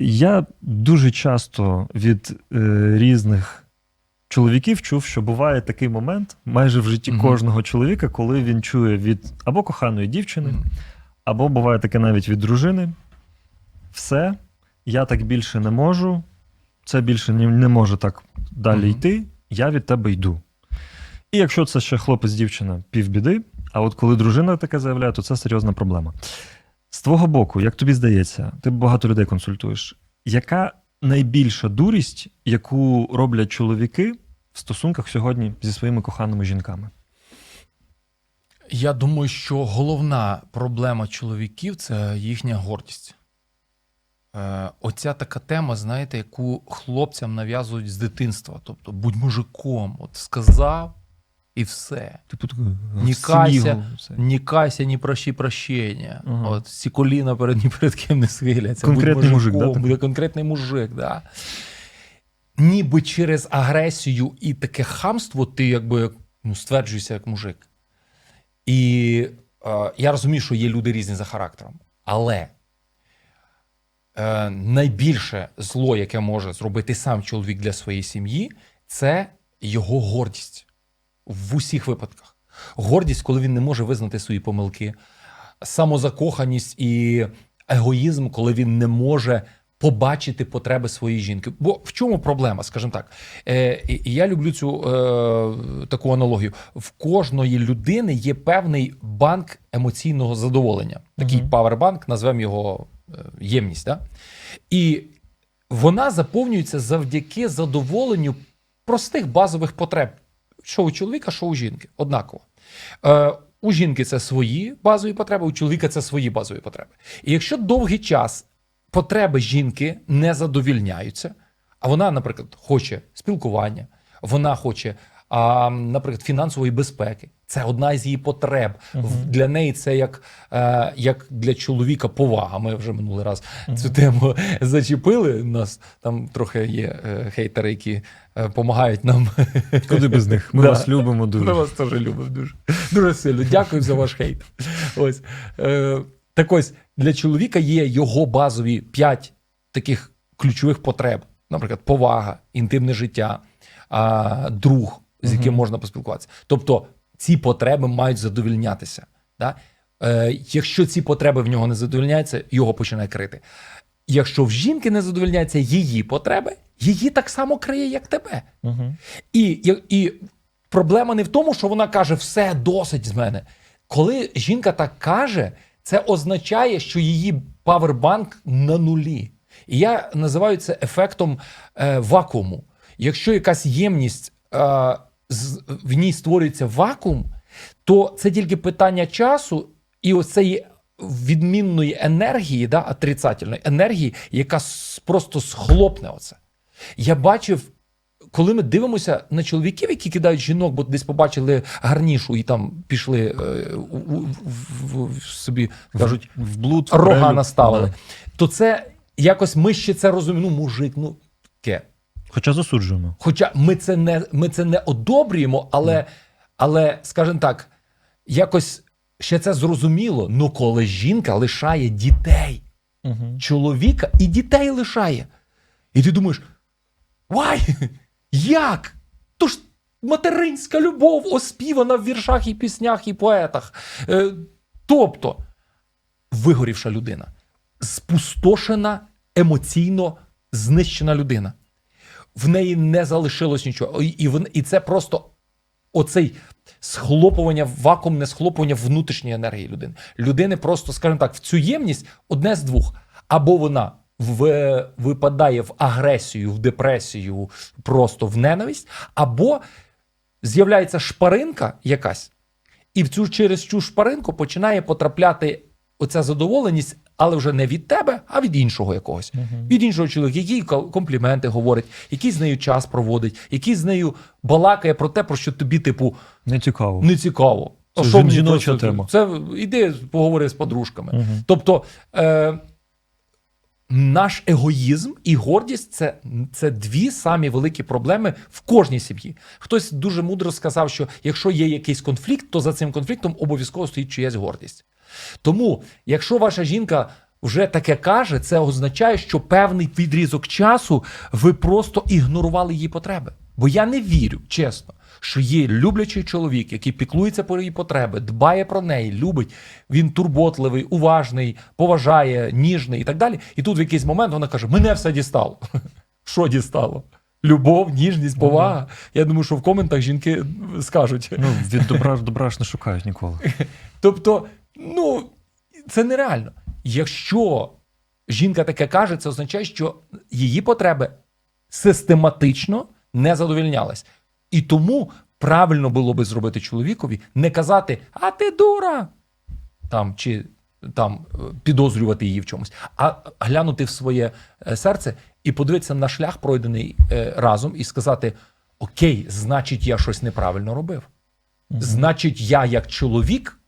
Я дуже часто від е, різних чоловіків чув, що буває такий момент майже в житті Мгм. кожного чоловіка, коли він чує від або коханої дівчини, Мгм. або буває таке навіть від дружини. Все, я так більше не можу, це більше не, не може так далі Мгм. йти, я від тебе йду. І якщо це ще хлопець-дівчина, півбіди, а от коли дружина таке заявляє, то це серйозна проблема. З твого боку, як тобі здається, ти багато людей консультуєш, яка найбільша дурість, яку роблять чоловіки в стосунках сьогодні зі своїми коханими жінками? Я думаю, що головна проблема чоловіків це їхня гордість. Е, оця така тема, знаєте, яку хлопцям нав'язують з дитинства. Тобто, будь мужиком, от сказав і все. Типу Ні кайся, Ні кайся, ні прощі прощення. Ага. От всі коліна перед ні перед ким не схиляться. Конкретний мужик, да, буде конкретний мужик, да. Ніби через агресію і таке хамство ти якби ну, стверджуєшся як мужик. І е, я розумію, що є люди різні за характером. Але е, найбільше зло, яке може зробити сам чоловік для своєї сім'ї, це його гордість в усіх випадках. Гордість, коли він не може визнати свої помилки, самозакоханість і егоїзм, коли він не може побачити потреби своєї жінки. Бо в чому проблема, скажімо так? Е, я люблю цю е, таку аналогію. В кожної людини є певний банк емоційного задоволення. Такий павербанк, назвемо його е, ємність. Да? І вона заповнюється завдяки задоволенню простих базових потреб. Що у чоловіка, що у жінки. Однаково. Е, у жінки це свої базові потреби, у чоловіка це свої базові потреби. І якщо довгий час потреби жінки не задовільняються, а вона, наприклад, хоче спілкування, вона хоче, а, наприклад, фінансової безпеки. Це одна із її потреб. В- Для неї це як, е, як для чоловіка повага. Ми вже минулий раз цю тему зачепили. У нас там трохи є е, хейтери, які допомагають нам. Куди без них? Ми Да. вас любимо дуже. Ми вас теж любимо дуже. Дуже сильно. Дякую за ваш хейт. Ось. Е, так ось для чоловіка є його базові п'ять таких ключових потреб: наприклад, повага, інтимне життя, а, друг, з яким Мгм. можна поспілкуватися. Тобто ці потреби мають задовільнятися. Да? Е, якщо ці потреби в нього не задовільняються, його починає крити. Якщо в жінки не задовільняються її потреби, її так само криє, як тебе. Угу. І, і, і проблема не в тому, що вона каже, все досить з мене. Коли жінка так каже, це означає, що її павербанк на нулі. І я називаю це ефектом е, вакууму. Якщо якась ємність е, в ній створюється вакуум, то це тільки питання часу і цієї відмінної енергії, да, отрицательної енергії, яка просто схлопне оце. Я бачив коли ми дивимося на чоловіків, які кидають жінок, бо десь побачили гарнішу і там пішли е, у- у- в- в- собі кажуть, в блуд рога наставили, Да. то це якось ми ще це розуміємо. Ну, мужик, ну таке. Хоча засуджуємо. Хоча ми це не, ми це не одобрюємо, але, але скажімо так, якось ще це зрозуміло. Ну, коли жінка лишає дітей, Угу. чоловіка і дітей лишає. І ти думаєш: вай! Як? То ж материнська любов оспівана в віршах і піснях і поетах. Е, тобто, вигорівша людина, спустошена, емоційно знищена людина. В неї не залишилось нічого. І, і, це просто оцей схлопування, вакуумне схлопування внутрішньої енергії людини. Людини просто, скажімо так, в цю ємність одне з двох. Або вона в, випадає в агресію, в депресію, просто в ненависть, або з'являється шпаринка якась, і в цю через цю шпаринку починає потрапляти оця задоволеність, але вже не від тебе, а від іншого якогось. Від іншого чоловіка, який компліменти говорить, який з нею час проводить, який з нею балакає про те, про що тобі, типу, Не цікаво. не цікаво. Це жіноча тема. Це іди поговори з подружками. Мгм. Тобто е, наш егоїзм і гордість це, це дві самі великі проблеми в кожній сім'ї. Хтось дуже мудро сказав, що якщо є якийсь конфлікт, то за цим конфліктом обов'язково стоїть чиясь гордість. Тому, якщо ваша жінка вже таке каже, це означає, що певний відрізок часу ви просто ігнорували її потреби. Бо я не вірю, чесно, що є люблячий чоловік, який піклується про її потреби, дбає про неї, любить. Він турботливий, уважний, поважає, ніжний і так далі. І тут в якийсь момент вона каже: Мене все дістало. Що дістало? Любов, ніжність, повага. Я думаю, що в коментах жінки скажуть. Ну, від добра ж добра ж не шукають ніколи. Тобто, ну, це нереально. Якщо жінка таке каже, це означає, що її потреби систематично не задовільнялись. І тому правильно було би зробити чоловікові не казати, а ти дура. Там, чи там е, підозрювати її в чомусь, а глянути в своє е, серце і подивитися на шлях, пройдений е, разом, і сказати: Окей, значить, я щось неправильно робив. Значить, я як чоловік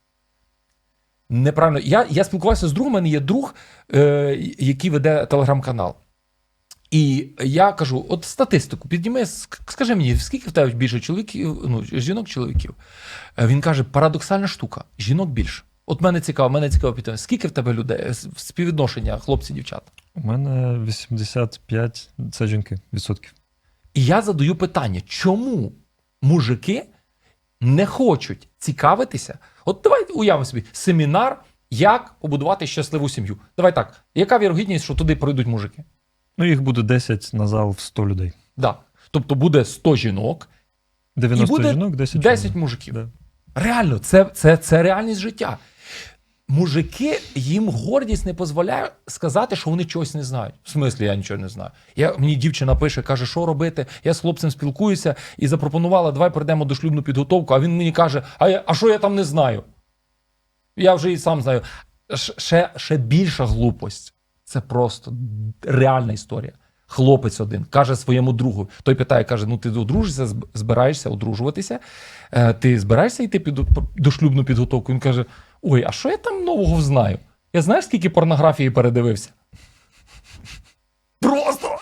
неправильно. Я, я спілкувався з другом, у мене є друг, е, який веде телеграм-канал. І я кажу: от статистику, підніми, скажи мені, скільки в тебе більше чоловіків, ну, жінок чоловіків? Е, Він каже: парадоксальна штука, жінок більше. От мене цікаво, мене цікаво питання, скільки в тебе людей, співвідношення хлопці-дівчата? У мене 85 це жінки відсотків. І я задаю питання, чому мужики не хочуть цікавитися? От давай уявимо собі семінар, як побудувати щасливу сім'ю. Давай так. Яка вірогідність, що туди прийдуть мужики? Ну, їх буде 10 на зал в 100 людей. Да. Тобто буде 100 жінок, 90 і буде жінок, 10 10 мужиків. Да. Реально, це, це, це реальність життя. Мужики, їм гордість не дозволяє сказати, що вони чогось не знають. В смислі, я нічого не знаю. Я, мені дівчина пише, каже, що робити. Я з хлопцем спілкуюся і запропонувала, давай прийдемо до шлюбну підготовку. А він мені каже: А, я, а що я там не знаю? Я вже і сам знаю. Ш- Ще, ще більша глупость. Це просто реальна історія. Хлопець один каже своєму другу. Той питає, каже: Ну, ти одружишся, збираєшся одружуватися. Е, Ти збираєшся йти під до шлюбну підготовку? Він каже: Ой, а що я там нового знаю? Я знаю, скільки порнографії передивився? Просто.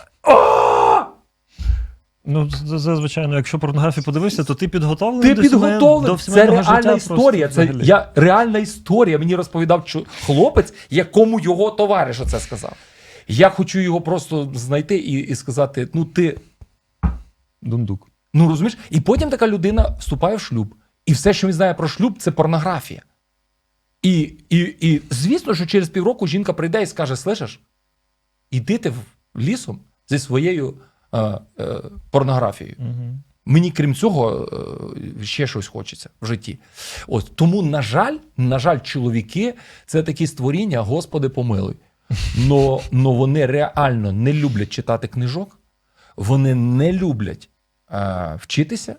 Ну, з- з- звичайно, якщо порнографію подивишся, то ти підготовлений Ти підготовлений. до Це реальна життя просто історія. Це взагалі. я, реальна історія. Мені розповідав хлопець, якому його товариш це сказав. Я хочу його просто знайти і, і сказати: ну ти Дундук. Ну розумієш? І потім така людина вступає в шлюб, і все, що він знає про шлюб, це порнографія. І, і, і звісно, що через півроку жінка прийде і скаже: Слышиш, іди ти лісом зі своєю порнографією. Угу. Мені, крім цього, е, ще щось хочеться в житті. Ось тому, на жаль, на жаль, чоловіки це такі створіння, Господи, помилуй. Но, но вони реально не люблять читати книжок, вони не люблять е, вчитися.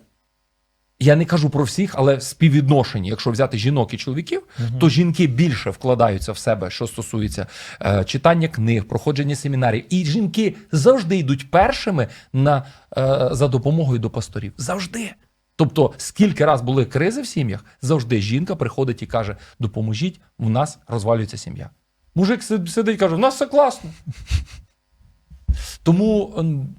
Я не кажу про всіх, але в співвідношенні, якщо взяти жінок і чоловіків, то жінки більше вкладаються в себе, що стосується е, читання книг, проходження семінарів. І жінки завжди йдуть першими на, е, за допомогою до пасторів. Завжди. Тобто, скільки раз були кризи в сім'ях, завжди жінка приходить і каже: допоможіть, в нас розвалюється сім'я. Мужик сидить і каже: у нас все класно. Тому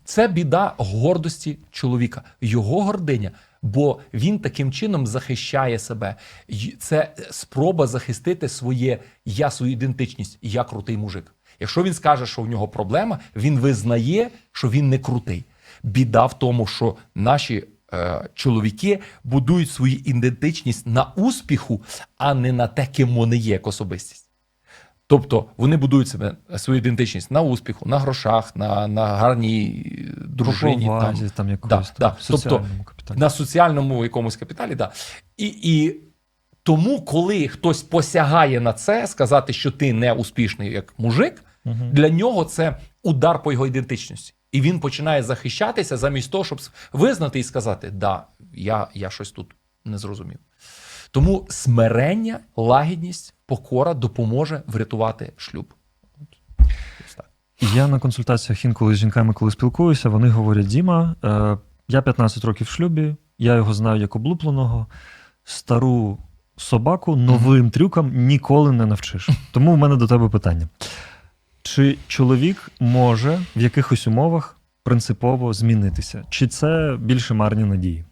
це біда гордості чоловіка, його гординя, бо він таким чином захищає себе. Це спроба захистити своє я, свою ідентичність. Я крутий мужик. Якщо він скаже, що в нього проблема, він визнає, що він не крутий. Біда в тому, що наші е, чоловіки будують свою ідентичність на успіху, а не на те, ким вони є як особистість. Тобто вони будують себе свою ідентичність на успіху, на грошах, на, на гарній дружині. По Там, там Да, там, да. в соціальному капіталі. на соціальному якомусь капіталі. Да. І, і тому, коли хтось посягає на це, сказати, що ти не успішний як мужик, Мгм. для нього це удар по його ідентичності. І він починає захищатися замість того, щоб визнати і сказати: Да, я, я щось тут не зрозумів. Тому смирення, лагідність, покора допоможе врятувати шлюб. Ось так. Я на консультаціях інколи з жінками, коли спілкуюся, вони говорять: Діма, е, я 15 років в шлюбі, я його знаю як облупленого, стару собаку новим трюкам ніколи не навчиш. Тому в мене до тебе питання: чи чоловік може в якихось умовах принципово змінитися? Чи це більше марні надії?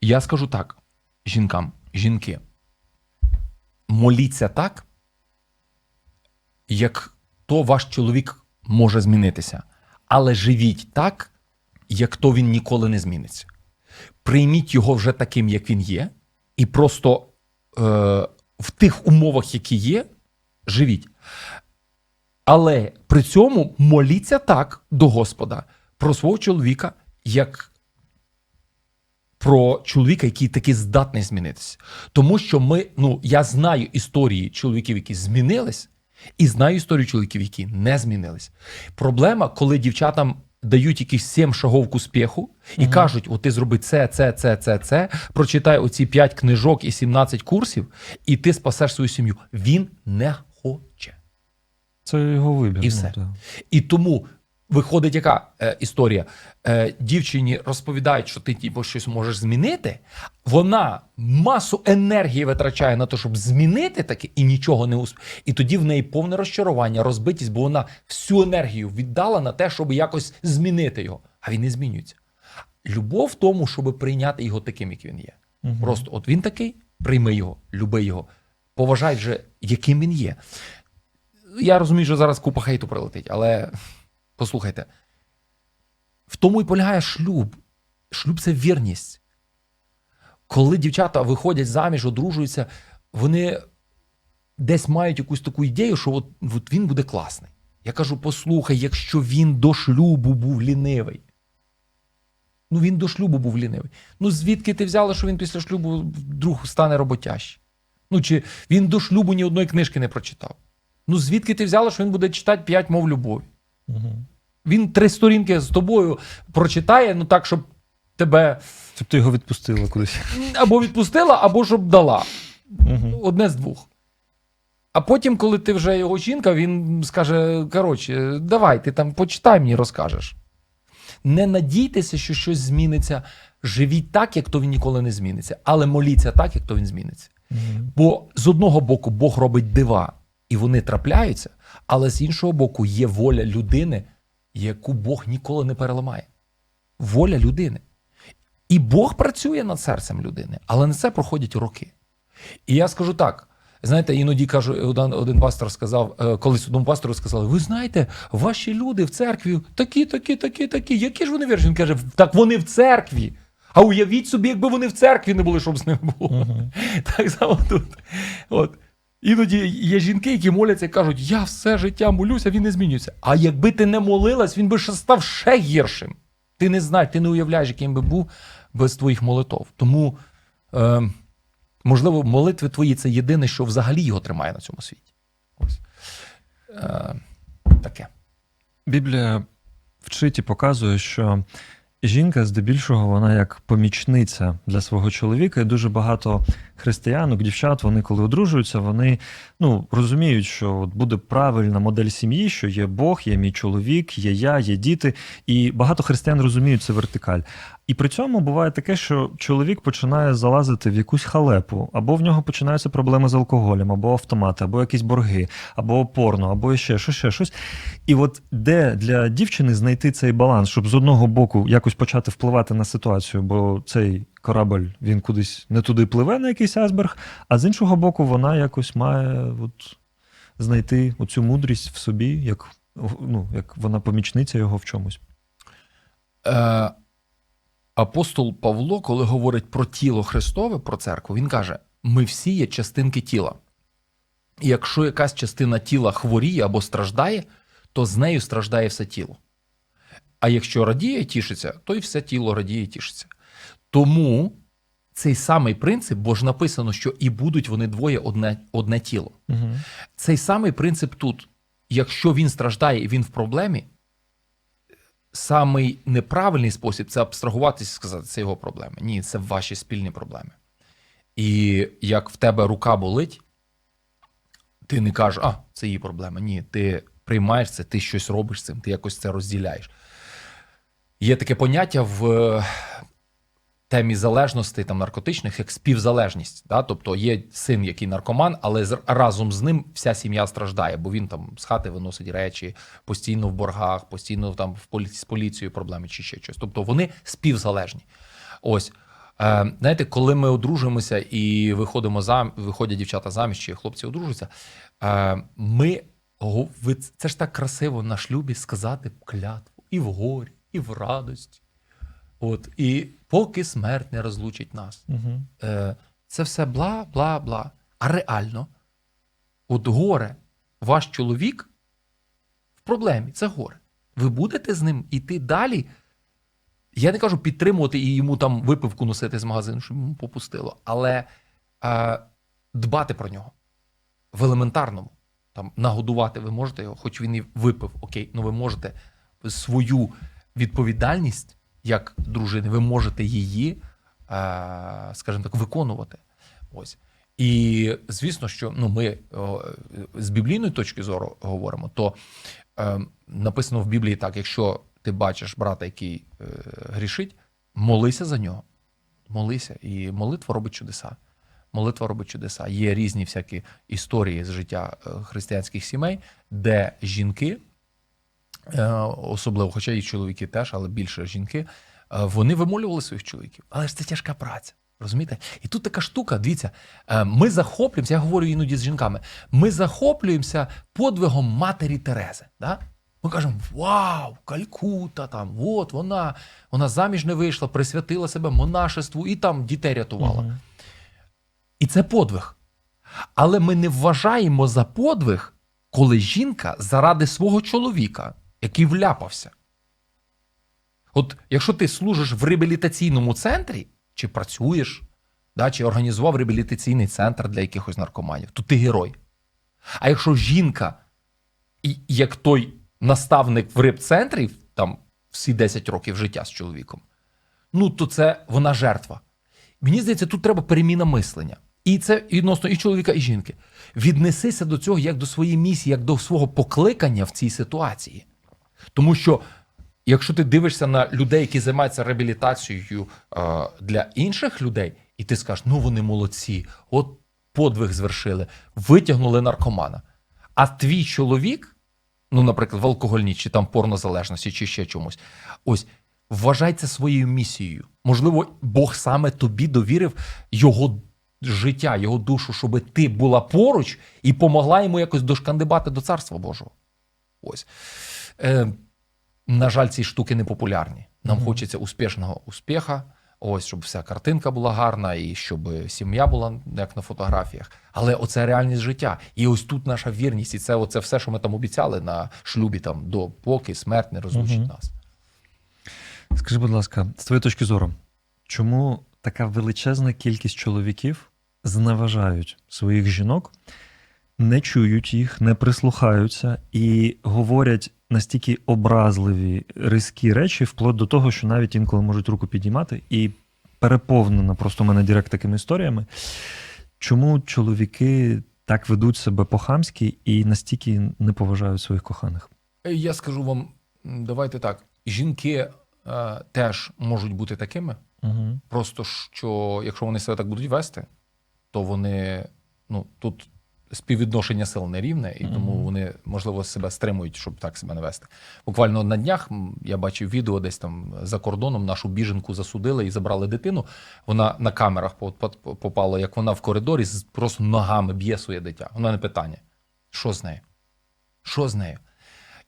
Я скажу так: жінкам, жінки, моліться так, як то ваш чоловік може змінитися. Але живіть так, як то він ніколи не зміниться. Прийміть його вже таким, як він є, і просто е, в тих умовах, які є, живіть. Але при цьому моліться так до Господа про свого чоловіка, як про чоловіка, який таки здатний змінитися. Тому що ми, ну, я знаю історії чоловіків, які змінились, і знаю історію чоловіків, які не змінились. Проблема, коли дівчатам дають якісь сім шагов к успіху і кажуть: от ти зроби це, це, це, це, це, прочитай оці 5 книжок і 17 курсів, і ти спасеш свою сім'ю. Він не хоче. Це його вибір. І ну, все. так. І тому виходить яка е, історія? Е, дівчині розповідають, що ти типу, щось можеш змінити. Вона масу енергії витрачає на те, щоб змінити таке, і нічого не усп... І тоді в неї повне розчарування, розбитість, бо вона всю енергію віддала на те, щоб якось змінити його. А він не змінюється. Любов в тому, щоб прийняти його таким, як він є. Просто от він такий, прийми його, люби його, поважай вже, яким він є. Я розумію, що зараз купа хейту прилетить, але послухайте, в тому і полягає шлюб. Шлюб це вірність. Коли дівчата виходять заміж, одружуються, вони десь мають якусь таку ідею, що от, от він буде класний. Я кажу: послухай, якщо він до шлюбу був лінивий. Ну, він до шлюбу був лінивий. Ну, звідки ти взяла, що він після шлюбу вдруг стане роботящий? Ну, чи він до шлюбу ні одної книжки не прочитав? Ну, звідки ти взяла, що він буде читати п'ять мов любові? Мгм. Він три сторінки з тобою прочитає, ну так, щоб тебе Щоб ти його відпустила кудись. або відпустила, або щоб дала. Мгм. Одне з двох. А потім, коли ти вже його жінка, він скаже: коротше, давай, ти там почитай мені, розкажеш. Не надійтеся, що щось зміниться. Живіть так, як то він ніколи не зміниться, але моліться так, як то він зміниться. Мгм. Бо з одного боку Бог робить дива, і вони трапляються, але з іншого боку є воля людини, яку Бог ніколи не переламає. Воля людини. І Бог працює над серцем людини, але на це проходять роки. І я скажу так: знаєте, іноді кажу, один, один пастор сказав, е, колись одному пастору сказали: ви знаєте, ваші люди в церкві такі, такі, такі, такі. Які ж вони вірші? Він каже, так вони в церкві. А уявіть собі, якби вони в церкві не були, щоб з ним було. Так само тут. От. Іноді є жінки, які моляться і кажуть, я все життя молюся, він не змінюється. А якби ти не молилась, він би ще став ще гіршим. Ти не знаєш, ти не уявляєш, яким би був без твоїх молитов. Тому, е, можливо, молитви твої це єдине, що взагалі його тримає на цьому світі. Ось. Е, таке. Біблія вчить і показує, що жінка здебільшого вона як помічниця для свого чоловіка, і дуже багато християнок, дівчат, вони коли одружуються, вони ну, розуміють, що от буде правильна модель сім'ї, що є Бог, є мій чоловік, є я, є діти. І багато християн розуміють це вертикаль. І при цьому буває таке, що чоловік починає залазити в якусь халепу, або в нього починаються проблеми з алкоголем, або автомати, або якісь борги, або порно, або ще щось, ще щось. І от де для дівчини знайти цей баланс, щоб з одного боку якось почати впливати на ситуацію, бо цей корабль він кудись не туди пливе на якийсь айсберг, а з іншого боку, вона якось має от, знайти оцю мудрість в собі, як, ну, як вона помічниця його в чомусь. Е, апостол Павло, коли говорить про тіло Христове, про церкву, він каже: ми всі є частинки тіла. І якщо якась частина тіла хворіє або страждає, то з нею страждає все тіло. А якщо радіє тішиться, то і все тіло радіє тішиться. Тому цей самий принцип, бо ж написано, що і будуть вони двоє одне, одне тіло. Угу. Цей самий принцип тут. Якщо він страждає і він в проблемі, самий неправильний спосіб це абстрагуватися і сказати, це його проблеми. Ні, це ваші спільні проблеми. І як в тебе рука болить, ти не кажеш, а, це її проблема. Ні, ти приймаєш це, ти щось робиш з цим, ти якось це розділяєш. Є таке поняття в темі залежностей там, наркотичних, як співзалежність. Да? Тобто є син, який наркоман, але разом з ним вся сім'я страждає, бо він там з хати виносить речі, постійно в боргах, постійно там в полі... з поліцією проблеми чи ще щось. Тобто вони співзалежні. Ось. Е, знаєте, коли ми одружуємося і виходимо зам... виходять дівчата заміж, чи хлопці одружуються, е, ми Це ж так красиво на шлюбі сказати клятву і в горі, і в радості. От, і поки смерть не розлучить нас. Угу. Е, це все бла, бла, бла. А реально, от горе, ваш чоловік в проблемі, це горе. Ви будете з ним іти далі. Я не кажу підтримувати і йому там випивку носити з магазину, щоб йому попустило, але е, дбати про нього в елементарному. Там нагодувати ви можете його, хоч він і випив, окей, ну ви можете свою відповідальність як дружини, ви можете її, е, скажімо так, виконувати. Ось. І звісно, що ну, ми з біблійної точки зору говоримо, то е, написано в Біблії так: якщо ти бачиш брата, який е, грішить, молися за нього. Молися. І молитва робить чудеса. Молитва робить чудеса. Є різні всякі історії з життя християнських сімей, де жінки, особливо, хоча і чоловіки теж, але більше жінки, е, вони вимолювали своїх чоловіків. Але ж це тяжка праця. Розумієте? І тут така штука, дивіться, е, ми захоплюємося, я говорю іноді з жінками, ми захоплюємося подвигом матері Терези. Да? Ми кажемо: Вау, Калькута, там, от вона, вона заміж не вийшла, присвятила себе монашеству і там дітей рятувала. І це подвиг. Але ми не вважаємо за подвиг, коли жінка заради свого чоловіка, який вляпався. От якщо ти служиш в реабілітаційному центрі, чи працюєш, да, чи організував реабілітаційний центр для якихось наркоманів, то ти герой. А якщо жінка, як той наставник в рибцентрі, там всі 10 років життя з чоловіком, ну то це вона жертва. Мені здається, тут треба переміна мислення. І це відносно і чоловіка, і жінки. Віднесися до цього як до своєї місії, як до свого покликання в цій ситуації. Тому що, якщо ти дивишся на людей, які займаються реабілітацією для інших людей, і ти скажеш, ну вони молодці, от подвиг звершили, витягнули наркомана. А твій чоловік, ну, наприклад, в алкогольній, чи там порнозалежності, чи ще чомусь, ось вважай своєю місією. Можливо, Бог саме тобі довірив його життя, його душу, щоб ти була поруч і помогла йому якось дошкандибати до царства Божого. Ось. Е, на жаль, ці штуки не популярні. Нам Мгм. хочеться успішного успіха. Ось, щоб вся картинка була гарна, і щоб сім'я була як на фотографіях. Але оце реальність життя. І ось тут наша вірність, і це оце все, що ми там обіцяли на шлюбі, там до поки смерть не розлучить Мгм. нас. Скажи, будь ласка, з твоєї точки зору, чому така величезна кількість чоловіків зневажають своїх жінок, не чують їх, не прислухаються і говорять настільки образливі, різкі речі, вплоть до того, що навіть інколи можуть руку підіймати, і переповнена просто в мене директ такими історіями. Чому чоловіки так ведуть себе по-хамськи і настільки не поважають своїх коханих? Е, Я скажу вам, давайте так: жінки е, теж можуть бути такими. Угу. Просто що, якщо вони себе так будуть вести, то вони ну тут співвідношення сил нерівне, і тому вони можливо себе стримують, щоб так себе не вести. Буквально на днях я бачив відео десь там за кордоном. Нашу біженку засудили і забрали дитину. Вона на камерах по- по- попала, як вона в коридорі просто ногами б'є своє дитя. Вона не питання. Що з нею? Що з нею?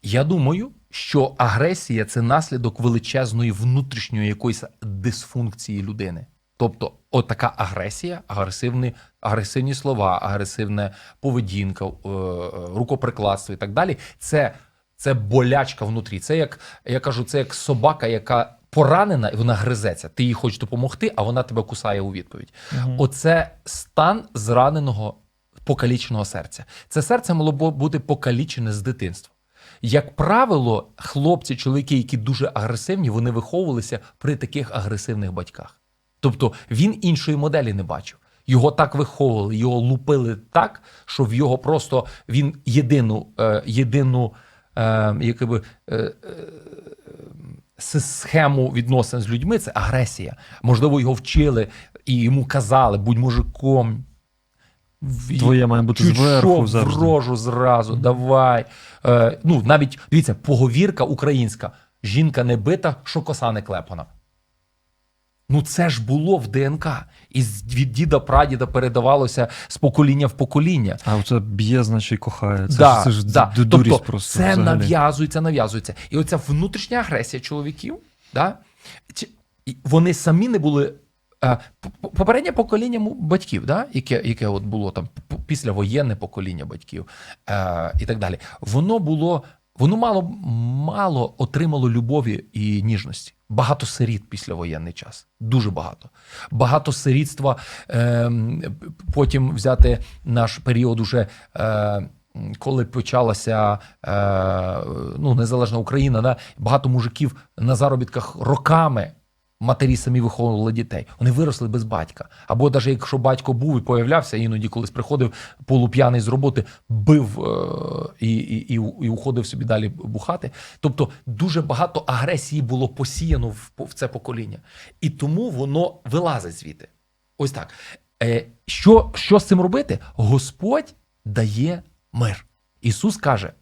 Я думаю, що агресія це наслідок величезної внутрішньої якоїсь дисфункції людини. Тобто, от така агресія, агресивні, агресивні слова, агресивна поведінка, е, е, рукоприкладство і так далі. Це, це болячка внутрі. Це як я кажу, це як собака, яка поранена, і вона гризеться. Ти їй хочеш допомогти, а вона тебе кусає у відповідь. Оце стан зраненого покаліченого серця. Це серце мало б бути покалічене з дитинства. Як правило, хлопці, чоловіки, які дуже агресивні, вони виховувалися при таких агресивних батьках. Тобто він іншої моделі не бачив. Його так виховували, його лупили так, що в його просто він єдину, е, єдину е, якби, е, е, схему відносин з людьми це агресія. Можливо, його вчили і йому казали, будь мужиком. Твоє має бути Чуть зверху що, завжди. в рожу зразу, давай. Е, ну, навіть дивіться, поговірка українська: жінка не бита, що коса не клепана. Ну це ж було в ДНК. І від діда прадіда передавалося з покоління в покоління. А оце б'є, значить, кохає. Це да, ж, це ж да. дурість тобто, просто. Це взагалі. нав'язується, нав'язується. І оця внутрішня агресія чоловіків, да, вони самі не були. е, Попереднє покоління батьків, да, яке, яке от було там післявоєнне покоління батьків е, і так далі, воно було, воно мало, мало отримало любові і ніжності. Багато сиріт післявоєнний час. Дуже багато. Багато сирітства. Е, потім взяти наш період уже. Е, коли почалася е, ну, незалежна Україна, да, багато мужиків на заробітках роками матері самі виховували дітей. Вони виросли без батька. Або навіть якщо батько був і появлявся, іноді колись приходив полуп'яний з роботи, бив е, і, і, і, і уходив собі далі бухати. Тобто дуже багато агресії було посіяно в, в це покоління. І тому воно вилазить звідти. Ось так. Е, що, що з цим робити? Господь дає мир. Ісус каже: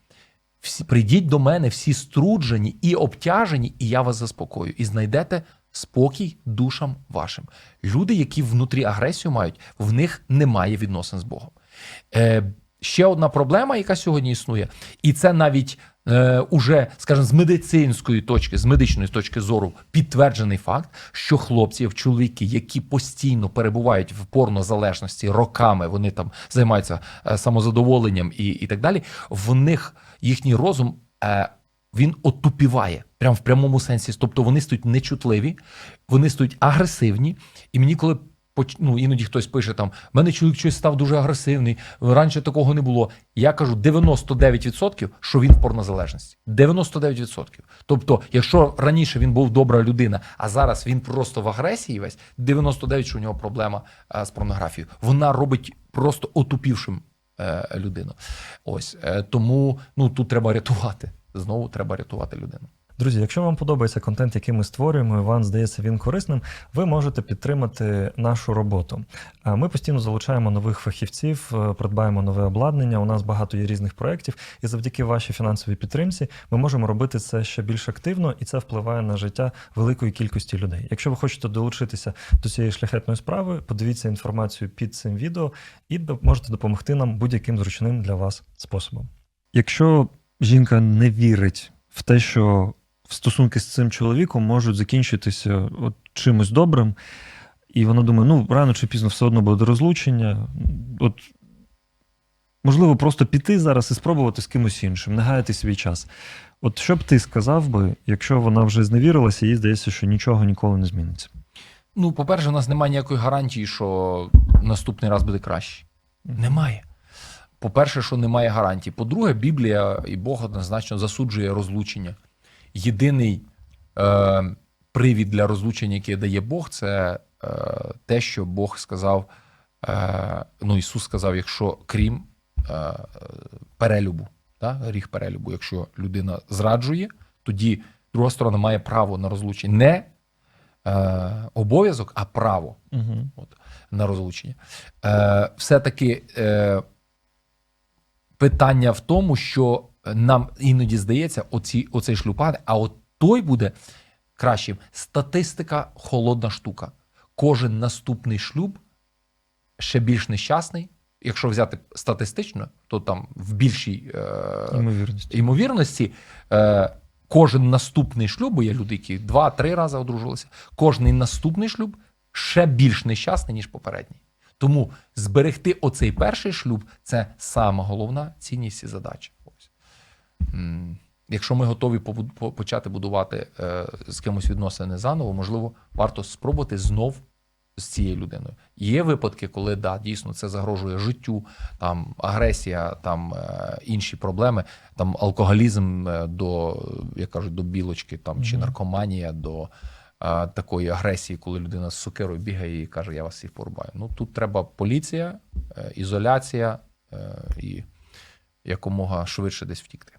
всі, прийдіть до мене, всі струджені і обтяжені, і я вас заспокою, і знайдете спокій душам вашим. Люди, які внутрі агресію мають, в них немає відносин з Богом. Е, ще одна проблема, яка сьогодні існує, і це навіть е, уже, скажімо, з медицинської точки, з медичної точки зору підтверджений факт, що хлопці, чоловіки, які постійно перебувають в порнозалежності роками, вони там займаються е, самозадоволенням і, і так далі. В них їхній розум. Е, він отупіває прямо в прямому сенсі. Тобто вони стають нечутливі, вони стають агресивні. І мені, коли ну, іноді хтось пише там: в мене чоловік щось став дуже агресивний, раніше такого не було. Я кажу 99%, що він в порнозалежності. 99%. Тобто, якщо раніше він був добра людина, а зараз він просто в агресії весь, 99% що у нього проблема е, з порнографією. Вона робить просто отупівшим е, людину. Ось е, тому ну тут треба рятувати. Знову треба рятувати людину. Друзі, якщо вам подобається контент, який ми створюємо, і вам здається він корисним, ви можете підтримати нашу роботу. Ми постійно залучаємо нових фахівців, е, придбаємо нове обладнання. У нас багато є різних проєктів, і завдяки вашій фінансовій підтримці ми можемо робити це ще більш активно, і це впливає на життя великої кількості людей. Якщо ви хочете долучитися до цієї шляхетної справи, подивіться інформацію під цим відео і можете допомогти нам будь-яким зручним для вас способом. Якщо жінка не вірить в те, що стосунки з цим чоловіком можуть закінчитися от чимось добрим, і вона думає, ну, рано чи пізно все одно буде розлучення. От, можливо, просто піти зараз і спробувати з кимось іншим, не гаяти свій час. От що б ти сказав би, якщо вона вже зневірилася, їй здається, що нічого ніколи не зміниться? Ну, по-перше, у нас немає ніякої гарантії, що наступний раз буде краще. Немає. По-перше, що немає гарантії. По-друге, Біблія і Бог однозначно засуджує розлучення. Єдиний е, привід для розлучення, який дає Бог, це е, те, що Бог сказав, е, ну Ісус сказав, якщо крім е, перелюбу, да, гріх перелюбу, якщо людина зраджує, тоді друга сторона має право на розлучення. Не е, обов'язок, а право Угу. от, на розлучення. Е, все-таки е, питання в тому, що нам іноді здається, оці, оцей шлюб паде, а от той буде кращим. Статистика холодна штука. Кожен наступний шлюб ще більш нещасний. Якщо взяти статистично, то там в більшій е, Ймовірність. ймовірності, е, кожен наступний шлюб, бо є люди, які два-три рази одружилися, кожний наступний шлюб ще більш нещасний, ніж попередній. Тому зберегти оцей перший шлюб це сама головна цінність і задача. Якщо ми готові почати будувати е, з кимось відносини заново, можливо, варто спробувати знов з цією людиною. Є випадки, коли да, дійсно це загрожує життю, там агресія, там е, інші проблеми, там алкоголізм е, до, як кажуть, до білочки, там чи наркоманія до е, такої агресії, коли людина з сокирою бігає і каже, я вас всіх порубаю. Ну тут треба поліція, ізоляція і якомога швидше десь втікти.